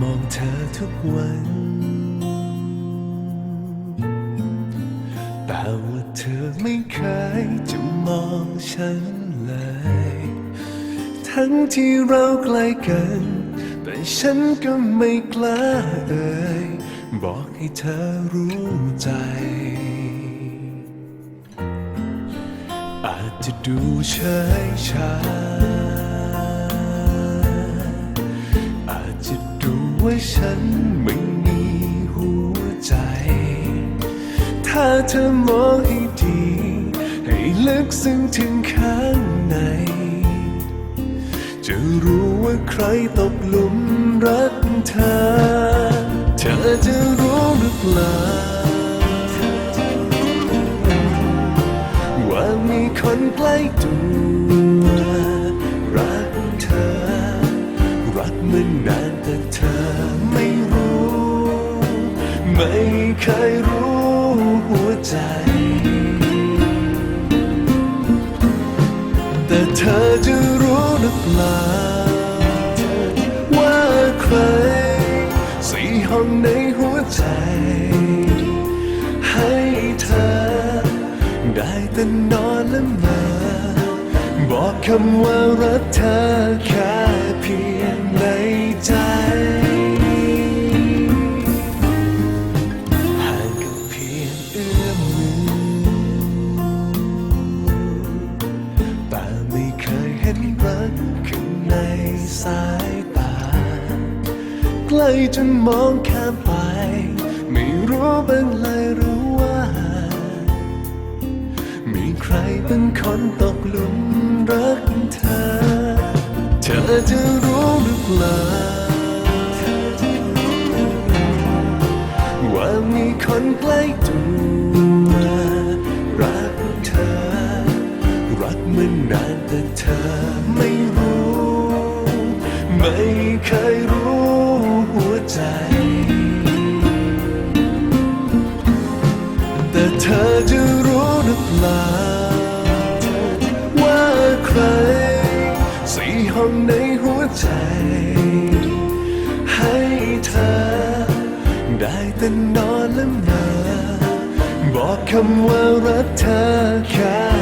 มองเธอทุกวัน แต่ว่าเธอไม่เคยจะมองฉันเลย ทั้งที่เราใกล้กัน แต่ฉันก็ไม่กล้าเอ่ย บอกให้เธอรู้ใจ อาจจะดูเฉยชา ไม่มีหัวใจ ถ้าเธอมองให้ดี ให้ลึกซึ้งถึงข้างใน จะรู้ว่าใครตกหลุมรักเธอ เธอจะรู้หรือเปล่า ว่ามีคนใกล้ตัว ไม่เคยรู้หัวใจ แต่เธอจะรู้หรือเปล่า ว่าใคร สี่ห้องในหัวใจ ให้เธอ ได้แต่นอนและมา บอกคำว่ารักเธอแค่เพียง กล้จนมองข้ามไป ไม่รู้บ้างเลยหรือว่า มีใครเป็นคนตกหลุมรักเธอ เธอจะรู้หรือเปล่าว่ามีคนใกล้ตัวรักเธอ รักมันนานแต่เธอไม่รู้ ไม่เคยรู้ เธอจะรู้หรือเปล่าว่าใครสี่ห้องในหัวใจ ให้เธอ ได้แต่นอนและมาบอกคำว่ารักเธอแค่